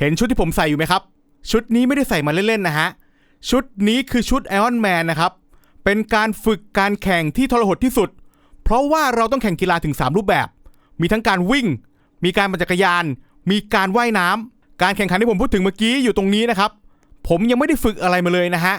เห็นชุดที่ผมใส่อยู่ไหมครับ ชุดนี้ไม่ได้ใส่มาเล่นๆนะฮะ ชุดนี้คือชุดไอออนแมนนะครับ เป็นการฝึกการแข่งที่ทรหดที่สุด เพราะว่าเราต้องแข่งกีฬาถึง 3 รูปแบบ มีทั้งการวิ่ง มีการปั่นจักรยาน มีการว่ายน้ำการแข่งขันที่ผมพูดถึงเมื่อกี้อยู่ตรงนี้นะครับ ผมยังไม่ได้ฝึกอะไรมาเลยนะฮะ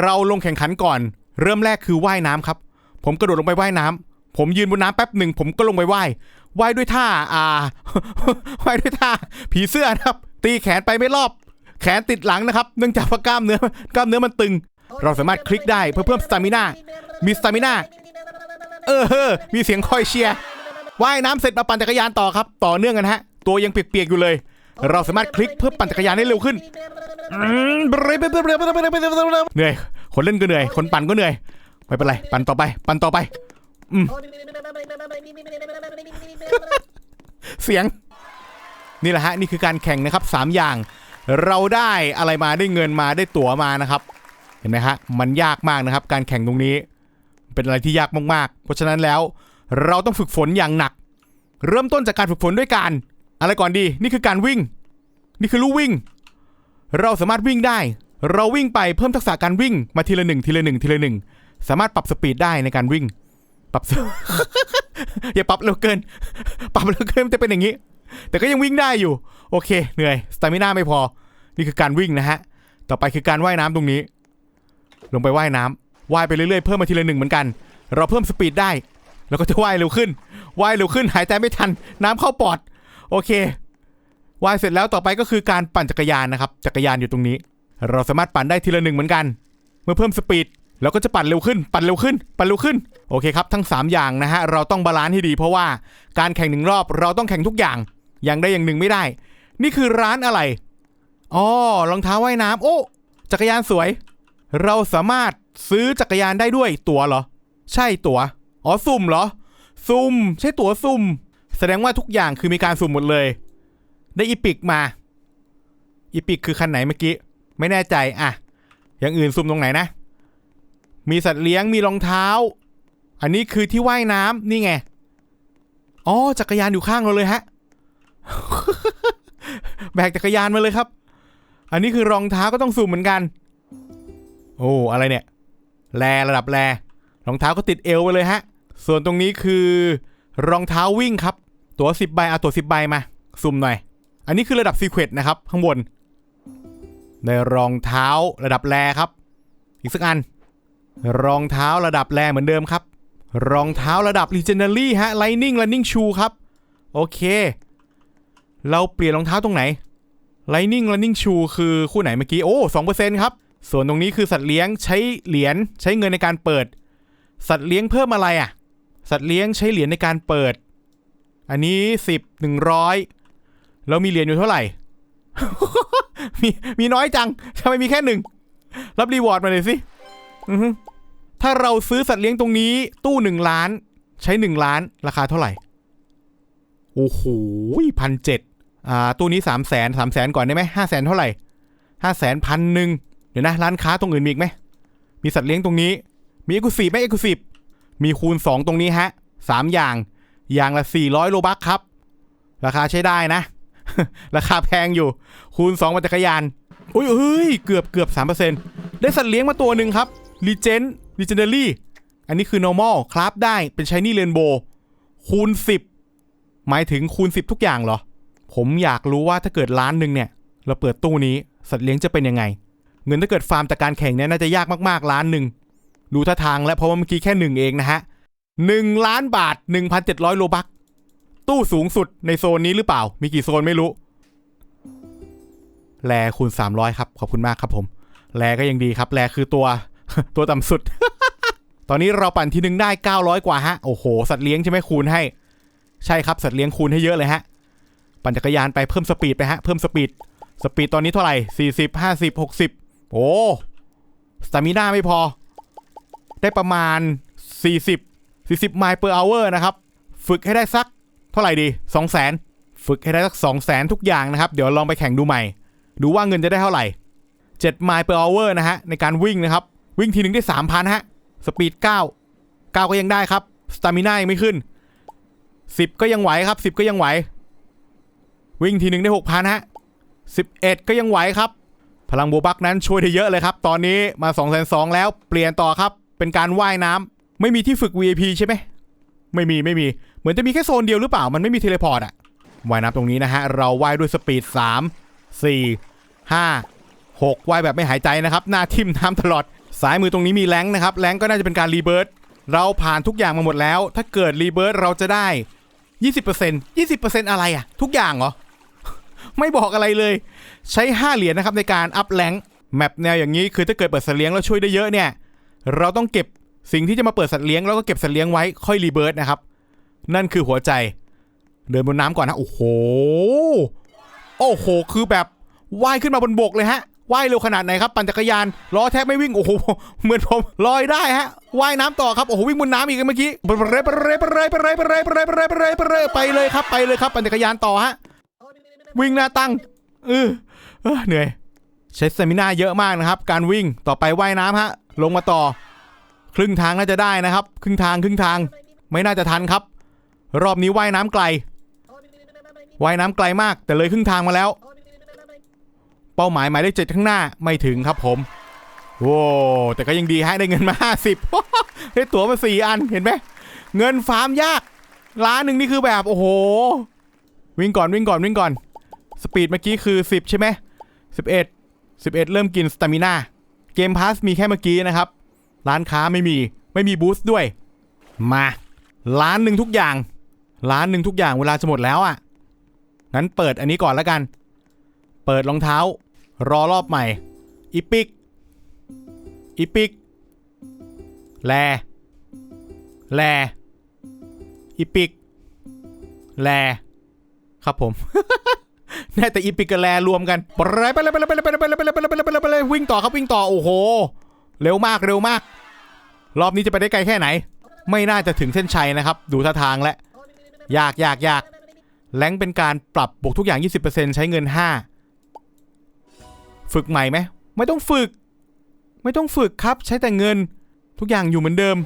เราลงแข่งขันก่อน เริ่มแรกคือว่ายน้ำครับ ผมกระโดดลงไปว่ายน้ำผมยืนบนน้ำแป๊บหนึ่งผมก็ลงไปว่ายว่ายด้วยท่า อ่าว่ายด้วยท่า ผีเสื้อนะครับ ตีแขนไปไม่รอบ แขนติดหลังนะครับ เนื่องจากว่ากล้ามเนื้อกล้ามเนื้อมันตึง เราสามารถคลิกได้เพื่อเพิ่มสตามิน่ามีสตามิน่าเออเฮ้อมีเสียงคอยเชียร์ว่ายน้ำเสร็จมาปั่นจักรยานต่อครับ ต่อเนื่องกันฮะ ตัวยังเปียกๆอยู่เลย เราสามารถคลิกเพื่อปั่นจักรยานให้เร็วขึ้นอืมเหนื่อย คนเล่นก็เหนื่อย คนปั่นก็เหนื่อย ไม่เป็นไร ปั่นต่อไป ปั่นต่อไป เสียง นี่แหละฮะนี่คือการแข่งนะครับสามอย่าง เราได้อะไรมาได้เงินมาได้ตั๋วมานะครับ เห็นไหมฮะมันยากมากนะครับ การแข่งตรงนี้ เป็นอะไรที่ยากมากๆ เพราะฉะนั้นแล้วเราต้องฝึกฝนอย่างหนัก เริ่มต้นจากการฝึกฝนด้วยการอะไรก่อนดี นี่คือการวิ่ง นี่คือลู่วิ่ง เราสามารถวิ่งได้ เราวิ่งไปเพิ่มทักษะการวิ่งมาทีละหนึ่งทีละหนึ่งทีละหนึ่งสามารถปรับสปีดได้ในการวิ่ง ปรับอย่าปรับเร็วเกิน ปรับเร็วเกินมันจะเป็นอย่างนี้ แต่ก็ยังวิ่งได้อยู่ โอเค เหนื่อยสตามิน่าไม่พอ นี่คือการวิ่งนะฮะ ต่อไปคือการว่ายน้ำตรงนี้ ลงไปว่ายน้ำว่ายไปเรื่อยๆ เพิ่มมาทีละหนึ่งเหมือนกัน เราเพิ่มสปีดได้ แล้วก็จะว่ายเร็วขึ้น ว่ายเร็วขึ้น หายใจไม่ทัน น้ำเข้าปอด โอเค ว่ายเสร็จแล้วต่อไปก็คือการปั่นจักรยานนะครับ จักรยานอยู่ตรงนี้ เราสามารถปั่นได้ทีละหนึ่งเหมือนกัน เมื่อเพิ่มสปีดเราก็จะปั่นเร็วขึ้น ปั่นเร็วขึ้น ปั่นเร็วขึ้น โอเคครับ ทั้ง 3 อย่างนะฮะ เราต้องบาลานซ์ให้ดีเพราะว่าการแข่งหนึ่งรอบเราต้องแข่งทุกอย่าง อย่างใดอย่างหนึ่งไม่ได้ นี่คือร้านอะไรอ๋อรองเท้าว่ายน้ำโอ้ จักรยานสวย เราสามารถซื้อจักรยานได้ด้วยตั๋วเหรอ ใช่ตั๋วอ๋อสุ่มเหรอ สุ่ม ใช่ตั๋วสุ่ม แสดงว่าทุกอย่างคือมีการสุ่มหมดเลย ได้อีพิกมา อีพิกคือคันไหนเมื่อกี้ ไม่แน่ใจอะอย่างอื่นสุ่มตรงไหนนะ มีสัตว์เลี้ยงมีรองเท้า อันนี้คือที่ว่ายน้ำนี่ไงอ๋อจักรยานอยู่ข้างเราเลยฮะ แบกจักรยานมาเลยครับ อันนี้คือรองเท้าก็ต้องสุ่มเหมือนกัน โอ้อะไรเนี่ย แลระดับแลรองเท้าก็ติดเอวไปเลยฮะ ส่วนตรงนี้คือรองเท้าวิ่งครับ ตัวสิบใบเอาตัวสิบใบมาสุ่มหน่อย อันนี้คือระดับซีเควตนะครับ ข้างบนในรองเท้าระดับแลครับ อีกสักอัน รองเท้าระดับแลเหมือนเดิมครับ รองเท้าระดับ Legendary ฮะ Lightning Running Shoe ครับ โอเค เราเปลี่ยนรองเท้าตรงไหน Lightning Running Shoe คือคู่ไหนเมื่อกี้ โอ้สองเปอร์เซ็นต์ครับ ส่วนตรงนี้คือสัตว์เลี้ยงใช้เหรียญใช้เงินในการเปิด สัตว์เลี้ยงเพิ่มอะไรอะ สัตว์เลี้ยงใช้เหรียญในการเปิด อันนี้สิบหนึ่งร้อยเรามีเหรียญอยู่เท่าไหร่ มีมีน้อยจังทำไมมีแค่หนึ่งรับรีวอร์ดมาเลยสิถ้าเราซื้อสัตว์เลี้ยงตรงนี้ ตู้หนึ่งล้าน ใช้หนึ่งล้าน ราคาเท่าไหร่ โอ้โหพันเจ็ด อ่าตู้นี้สามแสนสามแสนก่อนได้ไหมห้าแสนเท่าไหร่ห้าแสนพันหนึ่งเดี๋ยวนะ ร้านค้าตรงอื่นมีอีกไหมมีสัตว์เลี้ยงตรงนี้ มีเอกลุศิไหมเอกลุศิมีคูณ 2 ตรงนี้ฮะสามอย่าง อย่างละ 400 โลบัคครับ ราคาใช้ได้นะ ราคาแพงอยู่ คูณ2มาจักรยาน อุ้ยเฮ้ย เกือบเกือบ3%ได้สัตว์เลี้ยงมาตัวหนึ่งครับรีเจนรีเจนเดอรี่ อันนี้คือ normal คราฟได้ เป็น shiny rainbow คูณ 10 หมายถึงคูณ 10 ทุกอย่างเหรอ ผมอยากรู้ว่าถ้าเกิดล้านหนึ่งเนี่ย เราเปิดตู้นี้สัตว์เลี้ยงจะเป็นยังไง เงินถ้าเกิดฟาร์มจากการแข่งเนี่ยน่าจะยากมากๆล้านหนึ่งดูท่าทางแล้วเพราะว่าเมื่อกี้แค่หนึ่งเองนะฮะหนึ่งล้านบาท1,700โลบักตู้สูงสุดในโซนนี้หรือเปล่า มีกี่โซนไม่รู้ แลคูณ300ครับ ขอบคุณมากครับผม แลก็ยังดีครับ แลคือตัวตัวต่ำสุด ตอนนี้เราปั่นทีหนึ่งได้900กว่าฮะ โอ้โห สัตว์เลี้ยงใช่ไหมคูณให้ ใช่ครับ สัตว์เลี้ยงคูณให้เยอะเลยฮะ ปั่นจักรยานไปเพิ่มสปีดไปฮะ เพิ่มสปีด สปีดตอนนี้เท่าไหร่ 40 50 60 โอ้สตามิน่าไม่พอ ได้ประมาณ 40 40 ไมล์ per hour นะครับ ฝึกให้ได้สักเท่าไหร่ดี 200,000 ฝึกให้ได้สัก 200,000 ทุกอย่างนะครับ เดี๋ยวลองไปแข่งดูใหม่ ดูว่าเงินจะได้เท่าไหร่ 7 ไมล์ per hour นะฮะ ในการวิ่งนะครับ วิ่งทีหนึ่งได้ 3,000 ฮะ สปีด 9 9 ก็ยังได้ครับ สตามิน่ายังไม่ขึ้น 10 ก็ยังไหวครับ 10 ก็ยังไหว วิ่งทีหนึ่งได้6,000ฮะ11ก็ยังไหวครับ พลังโบบักนั้นช่วยได้เยอะเลยครับ ตอนนี้มา2 2 0 0แล้วเปลี่ยนต่อครับ เป็นการว่ายน้ำไม่มีที่ฝึก VIP ใช่ไหมไม่มีไม่มี เหมือนจะมีแค่โซนเดียวหรือเปล่ามันไม่มีเทเลพอร์ตอะว่ายน้ำตรงนี้นะฮะ เราว่ายด้วยสปีด 3 4 5 6ว่ายแบบไม่หายใจนะครับ หน้าทิ่มน้ำตลอด สายมือตรงนี้มีแรงนะครับแรงก็น่าจะเป็นการรีเบิร์ตเราผ่านทุกอย่างมาหมดแล้ว ถ้าเกิดรีเบิร์ตเราจะได้ 20% 20%อะไรอะทุกอย่างเหรอ ไม่บอกอะไรเลย ใช้ 5 เหรียญนะครับในการอัพแรงแมปแนวอย่างนี้คือถ้าเกิดเปิดสัตว์เลี้ยงแล้วช่วยได้เยอะเนี่ย เราต้องเก็บสิ่งที่จะมาเปิดสัตว์เลี้ยงแล้วก็เก็บสัตว์เลี้ยงไว้ค่อยรีเบิร์ตนะครับ นั่นคือหัวใจ เดินบนน้ำก่อนนะ โอ้โห โอ้โห คือแบบว่ายขึ้นมาบนบกเลยฮะว่ายเร็วขนาดไหนครับ ปั่นจักรยานล้อแทบไม่วิ่ง โอ้โห เหมือนผมลอยได้ฮะว่ายน้ำต่อครับ โอ้โห วิ่งบนน้ำอีกเมื่อกี้ไปเลยไปเลยไปเลยไปเลยไปเลยไปเลยไปเลยไปเลยไปเลยไปเลยครับ ไปเลยครับ ปั่นจักรยานต่อฮะ วิ่งหน้าตั้งเออเหนื่อย ใช้สเตมินาเยอะมากนะครับ การวิ่งต่อไปว่ายน้ำฮะ ลงมาต่อ ครึ่งทางน่าจะได้นะครับ ครึ่งทางครึ่งทาง ไม่น่าจะทันครับ รอบนี้ว่ายน้ำไกลว่ายน้ำไกลมาก แต่เลยครึ่งทางมาแล้ว เป้าหมายหมายเลขเจ็ดข้างหน้าไม่ถึงครับผมโว้แต่ก็ยังดีฮะได้เงินมา50ได้ตั๋วมาสี่อันเห็นไหมเงินฟาร์มยากล้านหนึ่งนี่คือแบบโอ้โห วิ่งก่อนวิ่งก่อนวิ่งก่อน สปีดเมื่อกี้คือ 10 ใช่ไหม11 11เริ่มกินสตามิน่าเกมพาสมีแค่เมื่อกี้นะครับ ร้านค้าไม่มีไม่มีบูสต์ด้วย มาล้านหนึ่งทุกอย่างล้านหนึ่งทุกอย่างเวลาจะหมดแล้วอะงั้นเปิดอันนี้ก่อนแล้วกัน เปิดรองเท้า รอรอบใหม่อีพิกอีพิกแลแลอีพิกแลครับผม แน่แต่อีพิกกับแลรวมกันไปเลยไปเลยไปเลยไปเลยไปเลยไปเลยไปเลยไปเลยไปเลยไปเลยวิ่งต่อครับวิ่งต่อโอ้โห เร็วมากเร็วมาก รอบนี้จะไปได้ไกลแค่ไหน ไม่น่าจะถึงเส้นชัยนะครับ ดูท่าทางแล้วยากยากยากแรงเป็นการปรับบวกทุกอย่าง 20%ใช้เงิน 5 ฝึกใหม่ไหมไม่ต้องฝึก ไม่ต้องฝึกครับ ใช้แต่เงินทุกอย่างอยู่เหมือนเดิม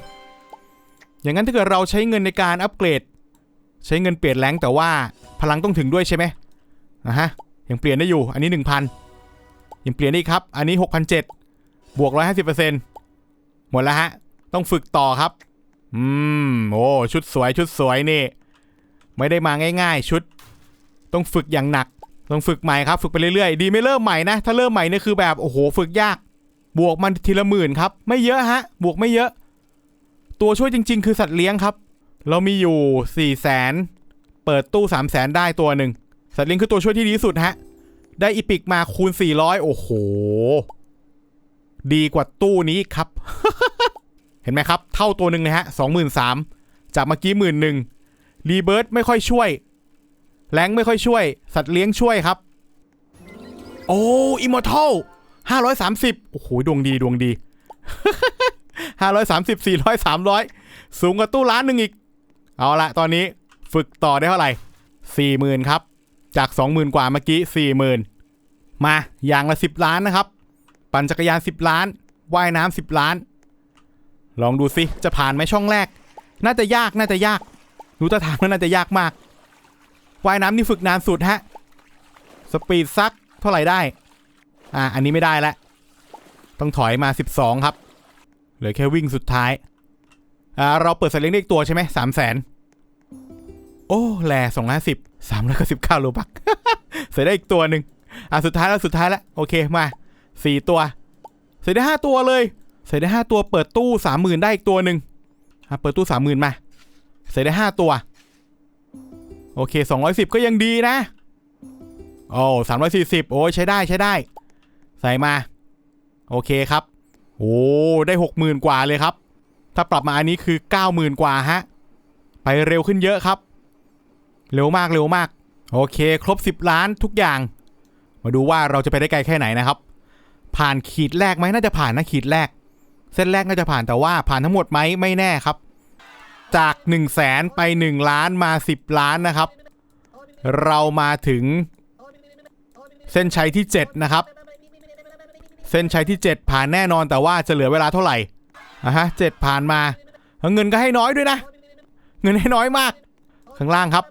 อย่างนั้นถ้าเกิดเราใช้เงินในการอัปเกรด ใช้เงินเปลี่ยนแรงแต่ว่าพลังต้องถึงด้วยใช่ไหม อะฮะยังเปลี่ยนได้อยู่อันนี้ 1,000 ยังเปลี่ยนได้ครับ อันนี้6,700บวก 150%หมดแล้วฮะ ต้องฝึกต่อครับ อืม โอ้ ชุดสวยชุดสวยนี่ ไม่ได้มาง่าย ๆ ชุด ต้องฝึกอย่างหนัก ต้องฝึกใหม่ครับ ฝึกไปเรื่อยๆ ดีไม่เริ่มใหม่นะ ถ้าเริ่มใหม่เนี่ยคือแบบโอ้โห ฝึกยาก บวกมันทีละหมื่นครับ ไม่เยอะฮะ บวกไม่เยอะ ตัวช่วยจริง ๆ คือสัตว์เลี้ยงครับ เรามีอยู่4ี่แสน เปิดตู้3 0 0แสนได้ตัวหนึ่ง สัตว์เลี้ยงคือตัวช่วยที่ดีที่สุดฮะ ได้อีพิกมาคูณ 400 โอ้โห ดีกว่าตู้นี้ครับ เห็นไหมครับ เท่าตัวหนึ่งเลยฮะสองหมื่นสามจากเมื่อกี้หมื่นหนึ่งรีเบิร์ตไม่ค่อยช่วย แรงไม่ค่อยช่วย สัตว์เลี้ยงช่วยครับ โอ้อิมมอร์ทัลห้าร้อยสามสิบโอ้โห ดวงดีดวงดีห้าร้อยสามสิบสี่ร้อยสามร้อยสูงกว่าตู้ล้านหนึ่งอีก เอาละตอนนี้ฝึกต่อได้เท่าไหร่สี่หมื่นครับ จากสองหมื่นกว่าเมื่อกี้สี่หมื่นมาอย่างละสิบล้านนะครับ ปั่นจักรยานสิบล้าน ว่ายน้ำสิบล้าน ลองดูสิจะผ่านไหมช่องแรก น่าจะยากน่าจะยากดูท่าทางแล้วน่าจะยากมาก ว่ายน้ำนี่ฝึกนานสุดฮะ สปีดซักเท่าไหร่ได้ อ่า อันนี้ไม่ได้แล้วต้องถอยมา 12 ครับ เหลือแค่วิ่งสุดท้าย อ่า เราเปิดสายเลี้ยงได้อีกตัวใช่ไหมสามแสน โอ้แลสองร้อยสิบ สามร้อยเก้าสิบเก้าโลบักเสียได้อีกตัวหนึ่งอะสุดท้ายแล้วสุดท้ายแล้วโอเคมาสี่ตัวเสียได้ห้าตัวเลยใส่ได้ห้าตัวเปิดตู้สามหมื่นได้อีกตัวหนึ่งอะเปิดตู้สามหมื่นมาใส่ได้ห้าตัว โอเคสองร้อยสิบก็ยังดีนะโอ้สามร้อยสี่สิบโอ้ยใช้ได้ใช้ได้ ใส่มา โอเคครับ โอ้ได้หกหมื่นกว่าเลยครับ ถ้าปรับมาอันนี้คือเก้าหมื่นกว่าฮะ ไปเร็วขึ้นเยอะครับ เร็วมากเร็วมาก โอเค ครบสิบล้านทุกอย่าง มาดูว่าเราจะไปได้ไกลแค่ไหนนะครับ ผ่านขีดแรกไหมน่าจะผ่านนะขีดแรก เส้นแรกน่าจะผ่านแต่ว่าผ่านทั้งหมดไหมไม่แน่ครับ จาก 1 0 0 0 0แสนไป 1 ล้านมา 10 ล้านนะครับ เรามาถึง เส้นชัยที่ 7 นะครับ เส้นชัยที่ 7 ผ่านแน่นอนแต่ว่าจะเหลือเวลาเท่าไหร่อะฮะเจ็ดผ่านมา เงินก็ให้น้อยด้วยนะ เงินให้น้อยมาก ข้างล่างครับ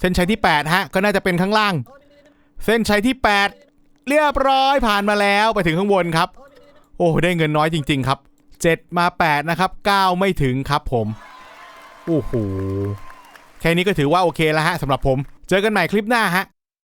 เส้นชัยที่ 8 ฮะ ก็น่าจะเป็นข้างล่าง เส้นชัยที่ 8 เรียบร้อยผ่านมาแล้วไปถึงข้างบนครับ โอ้ได้เงินน้อยจริง ๆ ครับ 7 มา 8 นะครับ 9 ไม่ถึงครับผมโอ้โหแค่นี้ก็ถือว่าโอเคแล้วฮะสำหรับผม เจอกันใหม่คลิปหน้าฮะ